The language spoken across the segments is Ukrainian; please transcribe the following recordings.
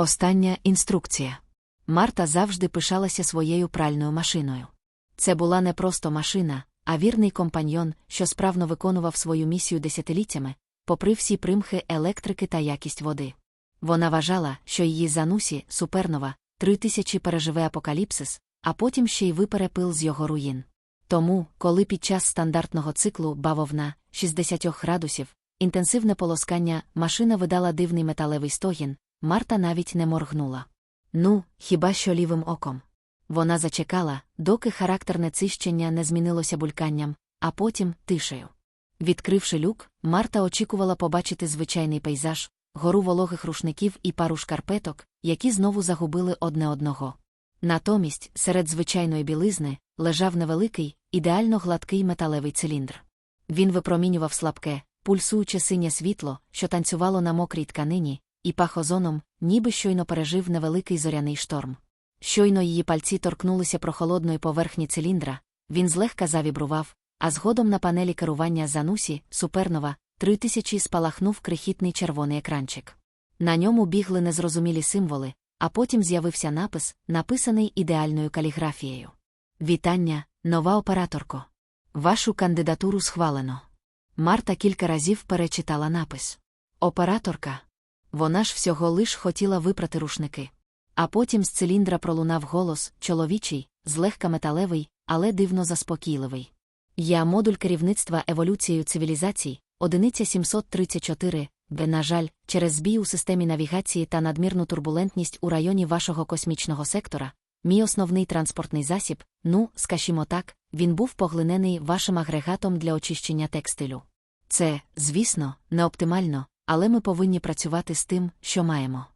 Остання інструкція. Марта завжди пишалася своєю пральною машиною. Це була не просто машина, а вірний компаньйон, що справно виконував свою місію десятиліттями, попри всі примхи електрики та якість води. Вона вважала, що її занусі, супернова, три тисячі переживе апокаліпсис, а потім ще й випере пил з його руїн. Тому, коли під час стандартного циклу бавовна 60 градусів, інтенсивне полоскання машина видала дивний металевий стогін, Марта навіть не моргнула. Ну, хіба що лівим оком. Вона зачекала, доки характерне цищення не змінилося бульканням, а потім тишею. Відкривши люк, Марта очікувала побачити звичайний пейзаж, гору вологих рушників і пару шкарпеток, які знову загубили одне одного. Натомість, серед звичайної білизни, лежав невеликий, ідеально гладкий металевий циліндр. Він випромінював слабке, пульсуюче синє світло, що танцювало на мокрій тканині, і пах озоном, ніби щойно пережив невеликий зоряний шторм. Щойно її пальці торкнулися прохолодної поверхні циліндра, він злегка завібрував, а згодом на панелі керування Занусі, Супернова, 3000 спалахнув крихітний червоний екранчик. На ньому бігли незрозумілі символи, а потім з'явився напис, написаний ідеальною каліграфією. Вітання, нова операторко. Вашу кандидатуру схвалено. Марта кілька разів перечитала напис. Операторка. Вона ж всього лиш хотіла випрати рушники. А потім з циліндра пролунав голос чоловічий, злегка металевий, але дивно заспокійливий. Я модуль керівництва еволюцією цивілізацій, одиниця 734, де, на жаль, через збій у системі навігації та надмірну турбулентність у районі вашого космічного сектора, мій основний транспортний засіб, ну, скажімо так, він був поглинений вашим агрегатом для очищення текстилю. Це, звісно, не оптимально, але ми повинні працювати з тим, що маємо.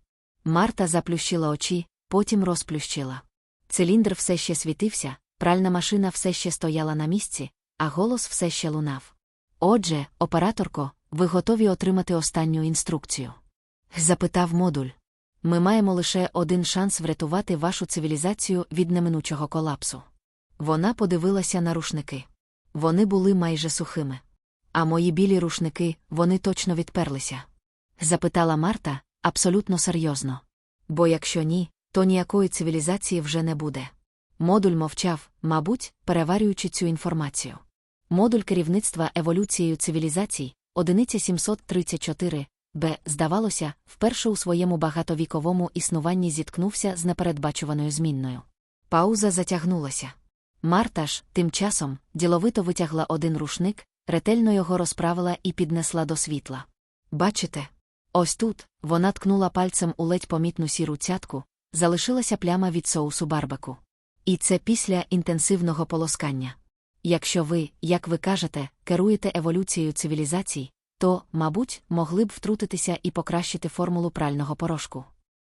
Марта заплющила очі, потім розплющила. Циліндр все ще світився, пральна машина все ще стояла на місці, а голос все ще лунав. Отже, операторко, ви готові отримати останню інструкцію? запитав модуль. Ми маємо лише один шанс врятувати вашу цивілізацію від неминучого колапсу. Вона подивилася на рушники. Вони були майже сухими. А мої білі рушники, вони точно відперлися? запитала Марта, абсолютно серйозно. Бо якщо ні, то ніякої цивілізації вже не буде. Модуль мовчав, мабуть, переварюючи цю інформацію. Модуль керівництва еволюцією цивілізацій, одиниця 734, Б, здавалося, вперше у своєму багатовіковому існуванні зіткнувся з непередбачуваною змінною. Пауза затягнулася. Марта ж, тим часом, діловито витягла один рушник, ретельно його розправила і піднесла до світла. Бачите? Ось тут вона ткнула пальцем у ледь помітну сіру цятку, залишилася пляма від соусу барбеку. І це після інтенсивного полоскання. Якщо ви, як ви кажете, керуєте еволюцією цивілізацій, то, мабуть, могли б втрутитися і покращити формулу прального порошку.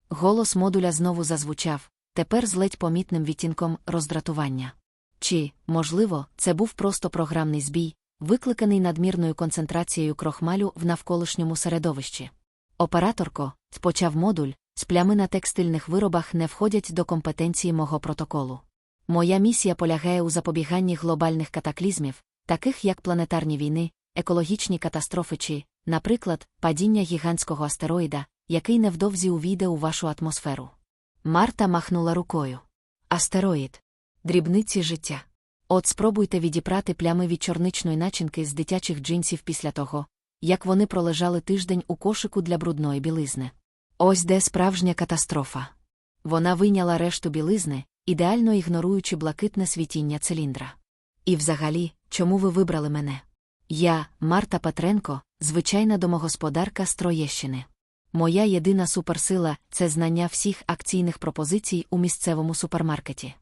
Голос модуля знову зазвучав, тепер з ледь помітним відтінком роздратування. Чи, можливо, це був просто програмний збій, викликаний надмірною концентрацією крохмалю в навколишньому середовищі. Операторко, почав модуль, з плями на текстильних виробах не входять до компетенції мого протоколу. Моя місія полягає у запобіганні глобальних катаклізмів, таких як планетарні війни, екологічні катастрофи чи, наприклад, падіння гігантського астероїда, який невдовзі увійде у вашу атмосферу. Марта махнула рукою. Астероїд. Дрібниці життя. От спробуйте відіпрати плями від чорничної начинки з дитячих джинсів після того, як вони пролежали тиждень у кошику для брудної білизни. Ось де справжня катастрофа. Вона вийняла решту білизни, ідеально ігноруючи блакитне світіння циліндра. І взагалі, чому ви вибрали мене? Я, Марта Петренко, звичайна домогосподарка з Троєщини. Моя єдина суперсила це знання всіх акційних пропозицій у місцевому супермаркеті.